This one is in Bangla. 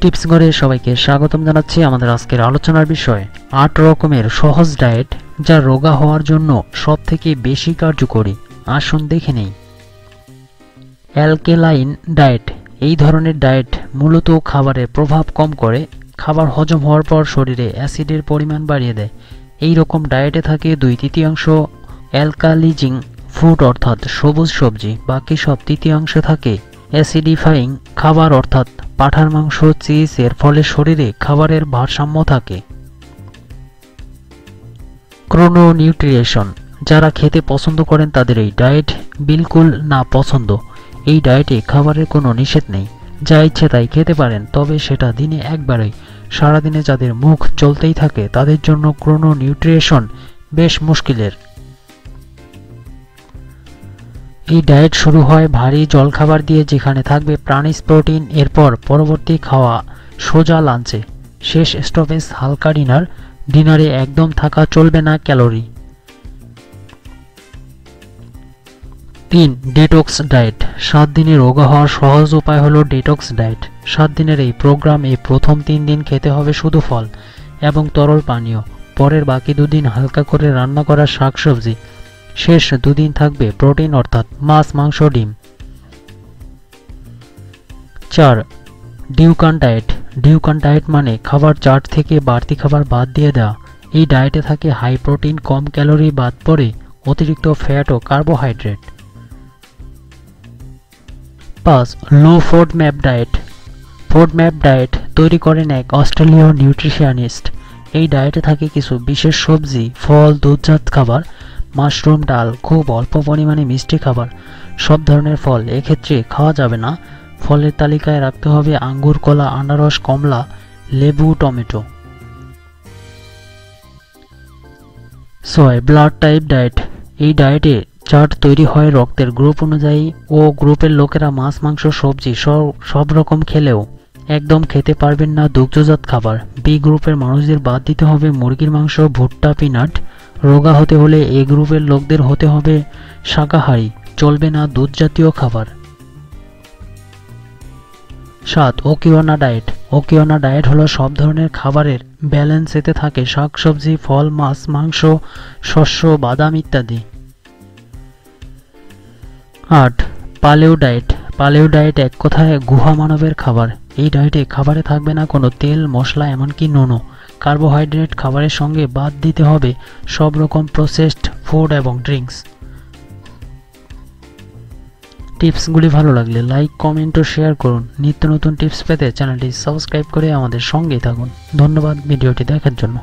টিপস ঘরে সবাইকে স্বাগতম জানাচ্ছি আমাদের আজকের আলোচনার বিষয়। আট রকমের সহজ ডায়েট যা রোগা হওয়ার জন্য সব থেকে বেশি কার্যকরী। আসুন দেখে নেই। Alkaline diet. এই ধরনের ডায়েট মূলত খাবারের প্রভাব কম করে, খাবার হজম হওয়ার পর শরীরে অ্যাসিডের পরিমাণ বাড়িয়ে দেয়। এই রকম ডায়েটে থাকে দুই তৃতীয়াংশ অ্যালকালিজিং ফুড, অর্থাৎ সবুজ সবজি। বাকি সব তৃতীয়াংশে থাকে অ্যাসিডিফাইং খাবার, অর্থাৎ পাঠার মাংস, চিজ, এর ফলে শরীরে খাবারের ভারসাম্য থাকে। ক্রোনো নিউট্রিয়েশন যারা খেতে পছন্দ করেন তাদের এই ডায়েট বিলকুল না পছন্দ। এই ডায়েটে খাবারের কোনো নিষেধ নেই। যা ইচ্ছে তাই খেতে পারেন, তবে সেটা দিনে একবারই। সারাদিনে যাদের মুখ চলতেই থাকে, তাদের জন্য ক্রোনো নিউট্রিয়েশন বেশ মুশকিলের। এই ডায়েট শুরু হয় ভারী জলখাবার দিয়ে যেখানে থাকবে প্রাণিজ প্রোটিন, এরপর পরবর্তী খাওয়া সোজা লাঞ্চে। শেষ স্টপেজ হালকা ডিনার, ডিনারে একদম থাকা চলবে না ক্যালোরি। তিন, ডেটক্স ডায়েট। সাত দিনে রোগা হওয়ার সহজ উপায় হলো ডেটক্স ডায়েট। সাত দিনের এই প্রোগ্রাম এই প্রথম তিন দিন খেতে হবে শুধু ফল এবং তরল পানীয়। পরের বাকি দুদিন হালকা করে রান্না করা শাকসবজি। শেষ দুদিন থাকবে প্রোটিন অর্থাৎ মাছ, মাংস, ডিম। চার ডিউকান ডায়েট ডিউকান ডায়েট মানে খাবার চার্ট থেকে বাড়তি খাবার বাদ দিয়ে দেওয়া। এই ডায়েটে থাকে হাই প্রোটিন, কম ক্যালোরি বাদ পড়ে অতিরিক্ত ফ্যাট ও কার্বোহাইড্রেট। পাঁচ, low FODMAP diet. FODMAP diet তৈরি করেন এক অস্ট্রেলীয় নিউট্রিশনিস্ট এই ডায়েটে থাকে কিছু বিশেষ সবজি, ফল, দুধজাত খাবার মাশরুম ডাল, খুব অল্প পরিমাণে মিষ্টি খাবার, সব ধরনের ফল, এক্ষেত্রে খাওয়া যাবে না। ফলের তালিকায় রাখতে হবে আঙ্গুর, কলা, আনারস, কমলা, লেবু, টমেটো। ছয়, ব্লাড টাইপ ডায়েট। এই ডায়েটে চার্ট তৈরি হয় রক্তের গ্রুপ অনুযায়ী ও গ্রুপের লোকেরা মাছ, মাংস, সবজি, সব রকম খেলেও একদম খেতে পারবেন না দুগ্ধজাত খাবার। বি গ্রুপের মানুষদের বাদ দিতে হবে মুরগির মাংস, ভুট্টা, পিনাট রোগা হতে হলে এ গ্রুপের লোকদের হতে হবে শাকাহারি, চলবে না দুধ জাতীয় খাবার। সাত ওকিওনা ডায়েট। ওকিওনা ডায়েট হলো সব ধরনের খাবারের ব্যালেন্স এতে থাকে শাকসবজি, ফল, মাছ, মাংস, শস্য, বাদাম ইত্যাদি। আট, পালেও ডায়েট। পালেও ডায়েট এক কথায় গুহা মানবের খাবার। এই ডায়েটে খাবারে থাকবে না কোনো তেল, মশলা, এমনকি নুনও। কার্বোহাইড্রেট খাবারের সঙ্গে বাদ দিতে হবে সব রকম প্রসেসড ফুড এবং ড্রিঙ্কস টিপসগুলি ভালো লাগলে লাইক কমেন্ট ও শেয়ার করুন। নিত্য নতুন টিপস পেতে চ্যানেলটি সাবস্ক্রাইব করে আমাদের সঙ্গেই থাকুন। ধন্যবাদ ভিডিওটি দেখার জন্য।